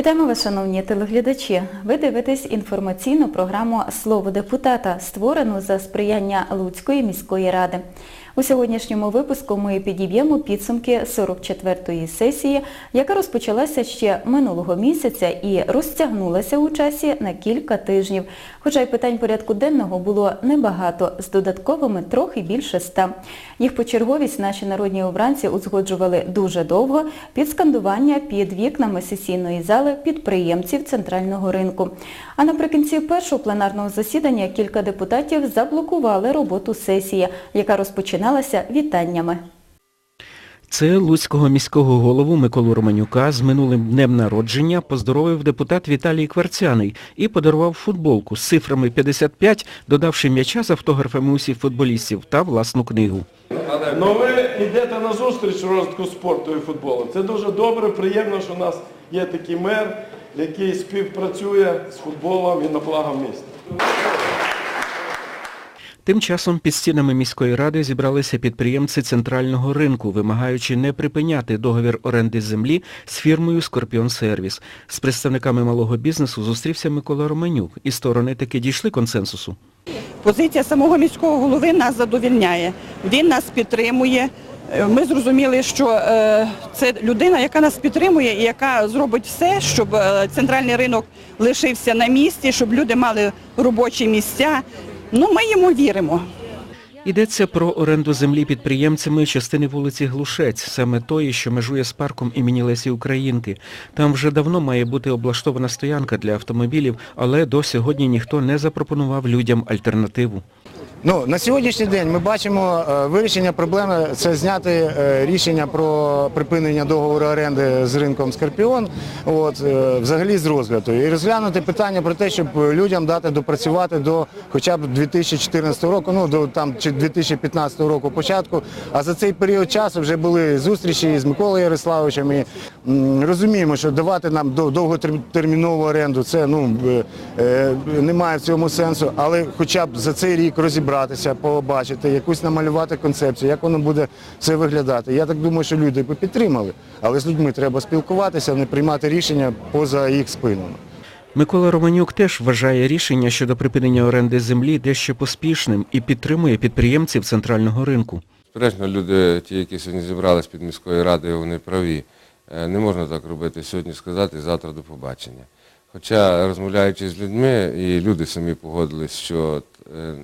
Вітаємо вас, шановні телеглядачі. Ви дивитесь інформаційну програму Слово депутата, створену за сприяння Луцької міської ради. У сьогоднішньому випуску ми підіб'ємо підсумки 44-ї сесії, яка розпочалася ще минулого місяця і розтягнулася у часі на кілька тижнів. Хоча й питань порядку денного було небагато, з додатковими трохи більше ста. Їх почерговість наші народні обранці узгоджували дуже довго під скандування під вікнами сесійної зали підприємців центрального ринку. А наприкінці першого пленарного засідання кілька депутатів заблокували роботу сесії, яка розпочиналася вітаннями. Це Луцького міського голову Миколу Романюка з минулим днем народження поздоровив депутат Віталій Кварцяний і подарував футболку з цифрами 55, додавши м'яча з автографами усіх футболістів та власну книгу. Ну ви йдете на зустріч розвитку спорту і футболу. Це дуже добре, приємно, що у нас є такий мер, який співпрацює з футболом і на благо міста. Тим часом під стінами міської ради зібралися підприємці центрального ринку, вимагаючи не припиняти договір оренди землі з фірмою Скорпіон Сервіс. З представниками малого бізнесу зустрівся Микола Романюк, і сторони таки дійшли консенсусу. Позиція самого міського голови нас задовільняє. Він нас підтримує. Е, Ми зрозуміли, що е, це людина, яка нас підтримує і яка зробить все, щоб е, центральний ринок лишився на місці, щоб люди мали робочі місця. Ну, ми йому віримо. Йдеться про оренду землі підприємцями частини вулиці Глушець, саме тої, що межує з парком імені Лесі Українки. Там вже давно має бути облаштована стоянка для автомобілів, але до сьогодні ніхто не запропонував людям альтернативу. Ну, на сьогоднішній день ми бачимо е, вирішення проблеми це зняти е, рішення про припинення договору оренди з ринком Скорпіон, от, е, взагалі з розгляду. І розглянути питання про те, щоб людям дати допрацювати до хоча б 2014 року, ну до там чи 2015 року початку. А за цей період часу вже були зустрічі з Миколою Ярославовичем. І, розуміємо, що давати нам довготермінову оренду це ну, немає в цьому сенсу, але хоча б за цей рік розібратися, побачити, якусь намалювати концепцію, як воно буде все виглядати. Я так думаю, що люди би підтримали, але з людьми треба спілкуватися, не приймати рішення поза їх спинами. Микола Романюк теж вважає рішення щодо припинення оренди землі дещо поспішним і підтримує підприємців центрального ринку. Безперечно, люди, ті, які сьогодні зібрались під міською радою, вони праві. Е, Не можна так робити сьогодні сказати, завтра до побачення. Хоча, розмовляючи з людьми, і люди самі погодились, що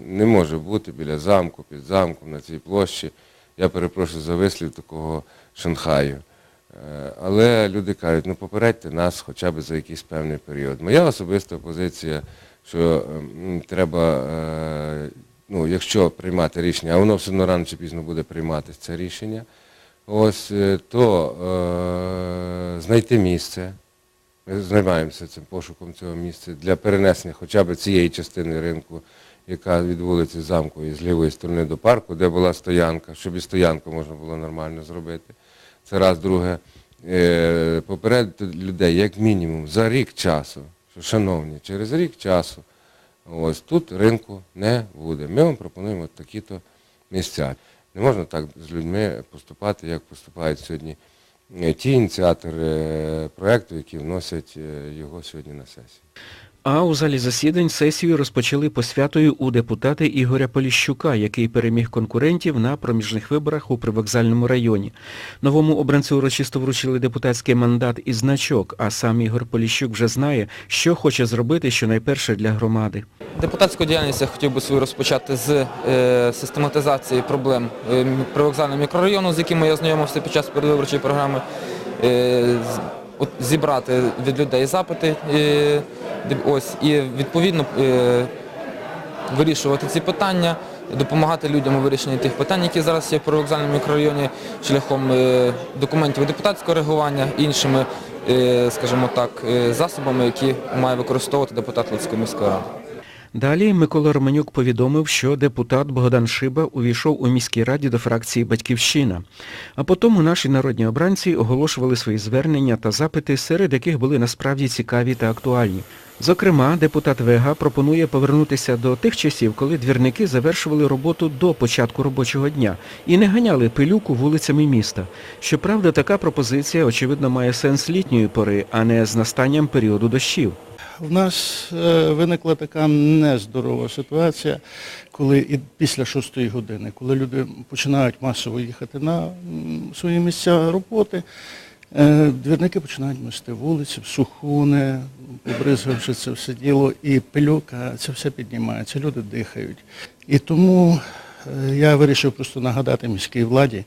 не може бути біля замку, під замком, на цій площі, я перепрошую за вислів такого Шанхаю. Е, Але люди кажуть, ну попередьте нас хоча б за якийсь певний період. Моя особиста позиція, що ем, треба, е, ну, якщо приймати рішення, а воно все одно рано чи пізно буде прийматися це рішення, ось, е, то е, знайти місце. Ми займаємося цим пошуком цього місця для перенесення хоча б цієї частини ринку, яка від вулиці замку і з лівої сторони до парку, де була стоянка, щоб і стоянку можна було нормально зробити. Це раз, друге, е, попередити людей як мінімум за рік часу, що, шановні, через рік часу ось тут ринку не буде. Ми вам пропонуємо такі-то місця. Не можна так з людьми поступати, як поступають сьогодні е, ті ініціатори е, проєкту, які вносять його сьогодні на сесію. А у залі засідань сесію розпочали посвятою у депутати Ігоря Поліщука, який переміг конкурентів на проміжних виборах у привокзальному районі. Новому обранцю урочисто вручили депутатський мандат і значок, а сам Ігор Поліщук вже знає, що хоче зробити щонайперше для громади. Депутатську діяльність я хотів би свою розпочати з е, систематизації проблем е, привокзального мікрорайону, з якими я знайомився під час передвиборчої програми, е, зібрати від людей запити ось, і відповідно е, вирішувати ці питання, допомагати людям у вирішенні тих питань, які зараз є в провокзальному мікрорайоні, шляхом е, документів депутатського реагування, іншими, е, скажімо так, засобами, які має використовувати депутат Луцької міської ради. Далі Микола Романюк повідомив, що депутат Богдан Шиба увійшов у міській раді до фракції «Батьківщина». А потім наші народні обранці оголошували свої звернення та запити, серед яких були насправді цікаві та актуальні. Зокрема, депутат Вега пропонує повернутися до тих часів, коли двірники завершували роботу до початку робочого дня і не ганяли пилюку вулицями міста. Щоправда, така пропозиція, очевидно, має сенс літньої пори, а не з настанням періоду дощів. В нас е, виникла така нездорова ситуація, коли і після шостої години, коли люди починають масово їхати на свої місця роботи, е, двірники починають мести вулиці, сухуни, побризгавши це все діло, і пильока, це все піднімається, люди дихають. І тому е, я вирішив просто нагадати міській владі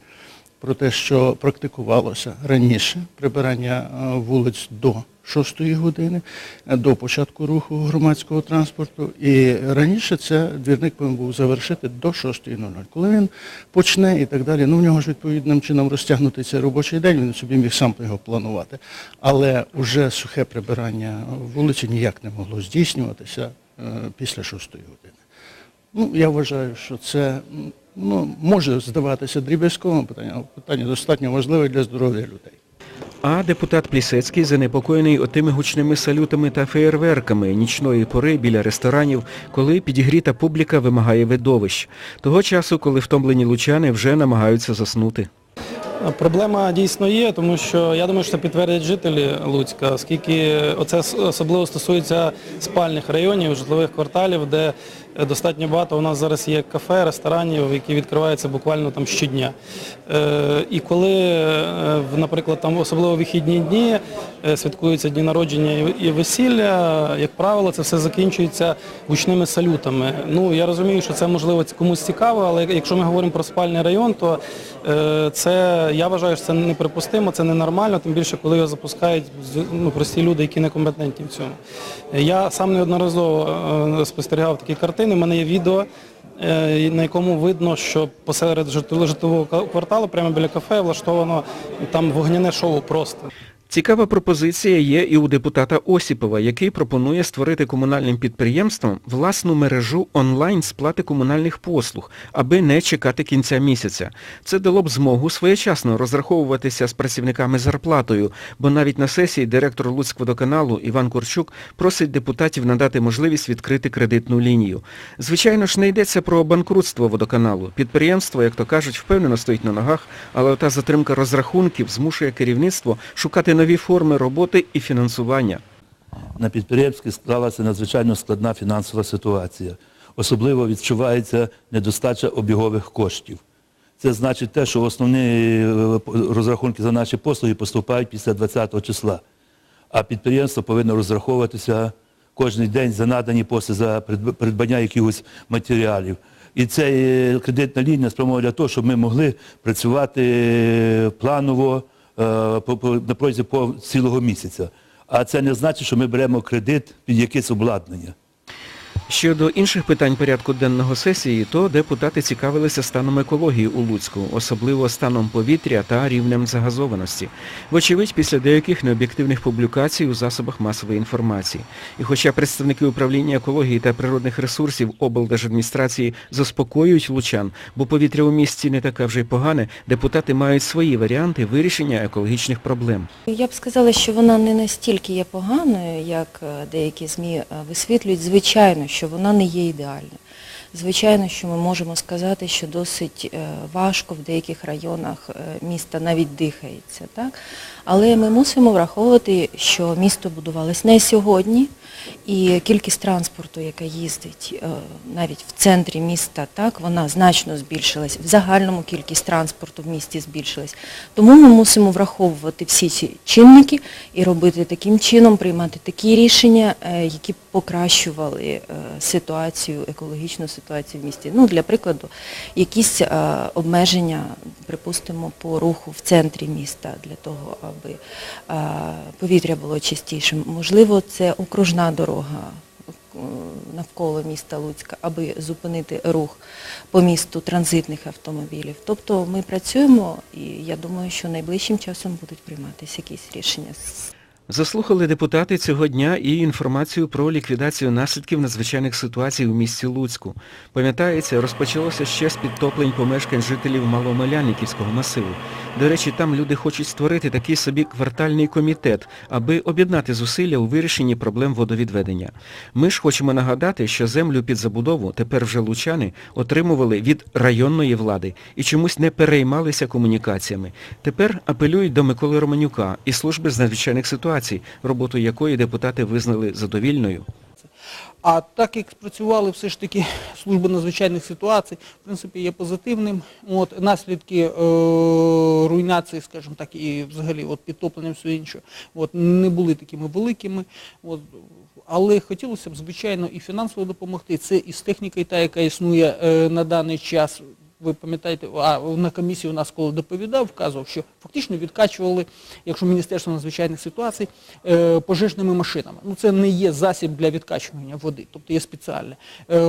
про те, що практикувалося раніше прибирання вулиць до 6 години, е, до початку руху громадського транспорту. І раніше це двірник повинен був завершити до 6.00. Коли він почне і так далі, ну в нього ж відповідним чином розтягнути цей робочий день, він собі міг сам його планувати. Але вже сухе прибирання вулиці ніяк не могло здійснюватися е, після 6 години. Ну, я вважаю, що це ну, може здаватися дріб'язковим питанням, але питання достатньо важливе для здоров'я людей. А депутат Плісецький занепокоєний отими гучними салютами та феєрверками нічної пори біля ресторанів, коли підігріта публіка вимагає видовищ. Того часу, коли втомлені лучани вже намагаються заснути. Проблема дійсно є, тому що я думаю, що це підтвердять жителі Луцька, оскільки оце с- особливо стосується спальних районів, житлових кварталів, де достатньо багато у нас зараз є кафе, ресторанів, які відкриваються буквально там щодня. Е, І коли, е, наприклад, там особливо вихідні дні е, святкуються дні народження і- весілля, як правило, це все закінчується гучними салютами. Ну я розумію, що це можливо комусь цікаво, але якщо ми говоримо про спальний район, то е, я вважаю, що це неприпустимо, це ненормально, тим більше, коли його запускають ну, прості люди, які некомпетентні в цьому. Я сам неодноразово е, спостерігав такі картини. У мене є відео, е, на якому видно, що посеред житлового кварталу, прямо біля кафе, влаштовано там вогняне шоу просто. Цікава пропозиція є і у депутата Осіпова, який пропонує створити комунальним підприємствам власну мережу онлайн сплати комунальних послуг, аби не чекати кінця місяця. Це дало б змогу своєчасно розраховуватися з працівниками зарплатою, бо навіть на сесії директор Луцькводоканалу Іван Курчук просить депутатів надати можливість відкрити кредитну лінію. Звичайно ж, не йдеться про банкрутство водоканалу. Підприємство, як то кажуть, впевнено стоїть на ногах, але та затримка розрахунків змушує керівництво шукати нові форми роботи і фінансування. на підприємстві склалася надзвичайно складна фінансова ситуація. Особливо відчувається недостача обігових коштів. Це значить те, що основні е, розрахунки за наші послуги поступають після 20 числа. А підприємство повинно розраховуватися кожен день за надані послуги, за придбання якихось матеріалів. І е, кредитна лінія спрямована для того, щоб ми могли працювати е, планово на протязі цілого місяця. А це не значить, що ми беремо кредит під якесь обладнання. Щодо інших питань порядку денного сесії, то депутати цікавилися станом екології у Луцьку, особливо станом повітря та рівнем загазованості. Вочевидь, після деяких необ'єктивних публікацій у засобах масової інформації. І хоча представники управління екології та природних ресурсів облдержадміністрації заспокоюють лучан, бо повітря у місті не таке вже й погане, депутати мають свої варіанти вирішення екологічних проблем. Я б сказала, що вона не настільки є поганою, як е, деякі ЗМІ е, висвітлюють. Звичайно, що вона не є ідеальною. Звичайно, що ми можемо сказати, що досить е, важко в деяких районах е, міста навіть дихається. Так? Але ми мусимо враховувати, що місто будувалось не сьогодні, і кількість транспорту, яка їздить е, навіть в центрі міста, так, вона значно збільшилась. В загальному кількість транспорту в місті збільшилась. Тому ми мусимо враховувати всі ці чинники і робити таким чином, приймати такі рішення, які покращували е, ситуацію, екологічну ситуацію в місті. Ну, для прикладу, якісь е, обмеження, припустимо, по руху в центрі міста для того, аби е, повітря було чистішим. Можливо, це окружна дорога навколо міста Луцька, аби зупинити рух по місту транзитних автомобілів. Тобто ми працюємо і я думаю, що найближчим часом будуть прийматися якісь рішення. Заслухали депутати цього дня і інформацію про ліквідацію наслідків надзвичайних ситуацій у місті Луцьку. Пам'ятається, розпочалося ще з підтоплень помешкань жителів Маломелянниківського масиву. До речі, там люди хочуть створити такий собі квартальний комітет, аби об'єднати зусилля у вирішенні проблем водовідведення. Ми ж хочемо нагадати, що землю під забудову тепер вже лучани отримували від районної влади і чомусь не переймалися комунікаціями. Тепер апелюють до Миколи Романюка і служби з надзвичайних ситуацій, роботу якої депутати визнали задовільною. А так як спрацювали все ж таки служби надзвичайних ситуацій, в принципі, є позитивним. От, наслідки е, руйнації, скажімо так, і взагалі от, підтоплення все інше, от, не були такими великими. От, але хотілося б, звичайно, і фінансово допомогти. Це і з технікою, та, яка існує е, на даний час. Ви пам'ятаєте, а на комісії у нас коли доповідав, вказував, що фактично відкачували, якщо Міністерство надзвичайних ситуацій, е, пожежними машинами. Ну це не є засіб для відкачування води, тобто є спеціальне. Е,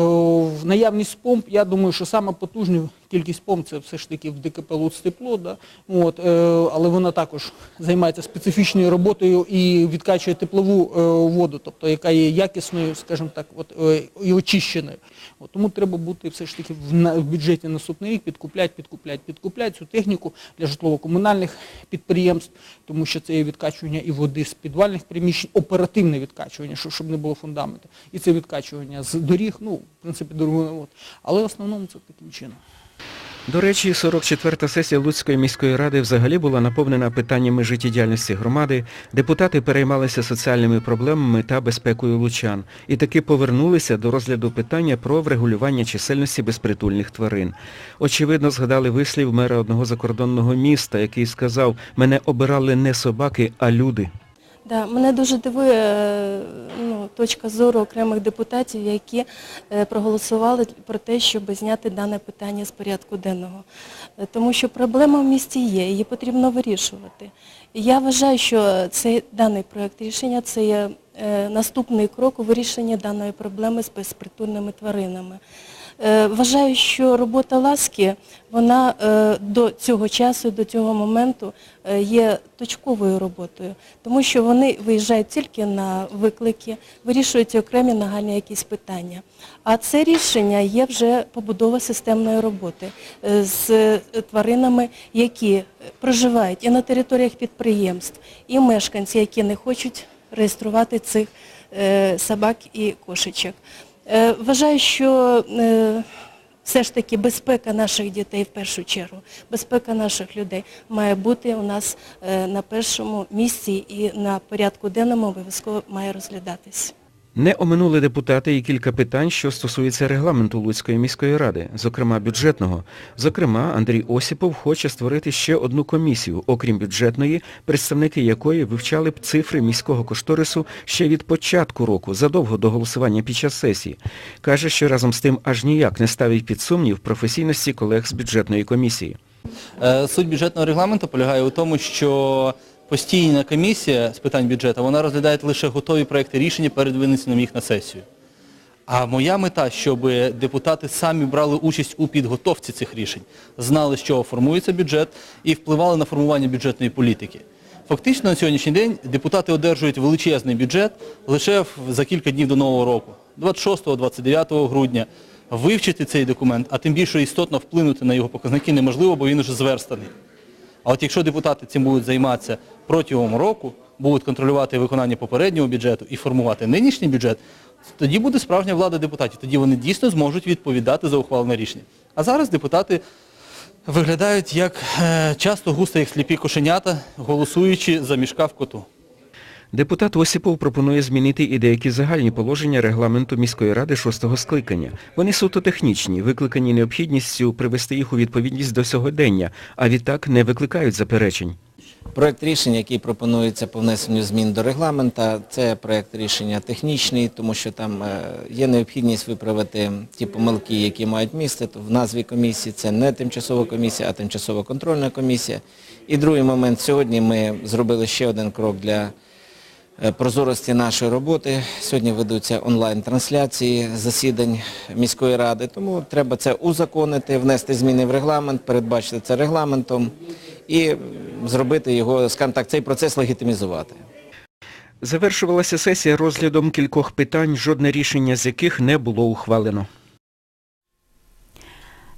наявність помп, я думаю, що саме потужна кількість помп це все ж таки в ДКП Луцтепло, да? От, е, але вона також займається специфічною роботою і відкачує теплову е, воду, тобто яка є якісною, скажімо так, от, е, і очищеною. От, тому треба бути все ж таки в, на, в бюджеті наступний рік підкупляти, підкупляти, підкупляти цю техніку для житлово-комунальних підприємств, тому що це є відкачування і води з підвальних приміщень, оперативне відкачування, щоб, щоб не було фундаменту. І це відкачування з доріг, ну, в принципі, дорого. От. Але в основному це таким чином. До речі, 44-та сесія Луцької міської ради взагалі була наповнена питаннями життєдіяльності громади, депутати переймалися соціальними проблемами та безпекою лучан і таки повернулися до розгляду питання про врегулювання чисельності безпритульних тварин. Очевидно, згадали вислів мера одного закордонного міста, який сказав, мене обирали не собаки, а люди. Да, мене дуже дивує е, точка зору окремих депутатів, які е, проголосували про те, щоб зняти дане питання з порядку денного. Е, Тому що проблема в місті є, її потрібно вирішувати. Я вважаю, що цей даний проєкт рішення це є е, наступний крок у вирішенні даної проблеми з безпритульними тваринами. Е, Вважаю, що робота ласки, вона е, до цього часу, до цього моменту е, є точковою роботою, тому що вони виїжджають тільки на виклики, вирішують окремі нагальні якісь питання. А це рішення є вже побудова системної роботи з тваринами, які проживають і на територіях підприємств, і мешканці, які не хочуть реєструвати цих собак і кошечок. Е, Вважаю, що е, все ж таки безпека наших дітей в першу чергу, безпека наших людей має бути у нас е, на першому місці і на порядку денному обов'язково має розглядатись. Не оминули депутати і кілька питань, що стосуються регламенту Луцької міської ради, зокрема бюджетного. Зокрема, Андрій Осіпов хоче створити ще одну комісію, окрім бюджетної, представники якої вивчали б цифри міського кошторису ще від початку року, задовго до голосування під час сесії. Каже, що разом з тим аж ніяк не ставить під сумнів професійності колег з бюджетної комісії. Е, Суть бюджетного регламенту полягає у тому, що постійна комісія з питань бюджету, вона розглядає лише готові проекти рішення перед винесенням їх на сесію. А моя мета, щоб депутати самі брали участь у підготовці цих рішень, знали, з чого формується бюджет і впливали на формування бюджетної політики. Фактично на сьогоднішній день депутати одержують величезний бюджет лише за кілька днів до Нового року, 26-29 грудня. Вивчити цей документ, а тим більше істотно вплинути на його показники неможливо, бо він уже зверстаний. А от якщо депутати цим будуть займатися протягом року, будуть контролювати виконання попереднього бюджету і формувати нинішній бюджет, тоді буде справжня влада депутатів. Тоді вони дійсно зможуть відповідати за ухвалене рішення. А зараз депутати виглядають як е, часто густо як сліпі кошенята, голосуючи за мішка в коту. Депутат Осіпов пропонує змінити і деякі загальні положення регламенту міської ради шостого скликання. Вони суто технічні, викликані необхідністю привести їх у відповідність до сьогодення, а відтак не викликають заперечень. Проект рішення, який пропонується по внесенню змін до регламента, це проект рішення технічний, тому що там е, є необхідність виправити ті помилки, які мають місце. В назві комісії це не тимчасова комісія, а тимчасова контрольна комісія. І другий момент, сьогодні ми зробили ще один крок для прозорості нашої роботи. Сьогодні ведуться онлайн-трансляції засідань міської ради, тому треба це узаконити, внести зміни в регламент, передбачити це регламентом і зробити його, скажімо так, цей процес легітимізувати. Завершувалася сесія розглядом кількох питань, жодне рішення з яких не було ухвалено.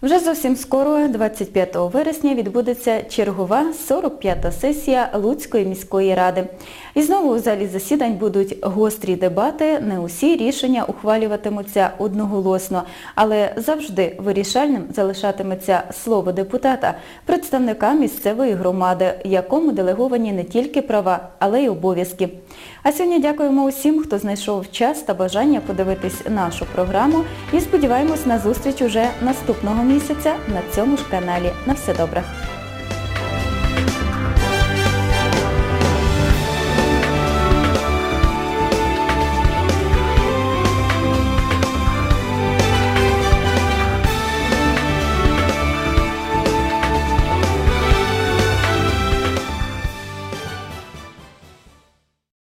Вже зовсім скоро, 25 вересня, відбудеться чергова 45-та сесія Луцької міської ради. І знову у залі засідань будуть гострі дебати, не усі рішення ухвалюватимуться одноголосно, але завжди вирішальним залишатиметься слово депутата, представника місцевої громади, якому делеговані не тільки права, але й обов'язки. А сьогодні дякуємо усім, хто знайшов час та бажання подивитись нашу програму і сподіваємось на зустріч уже наступного місяця на цьому ж каналі. На все добре!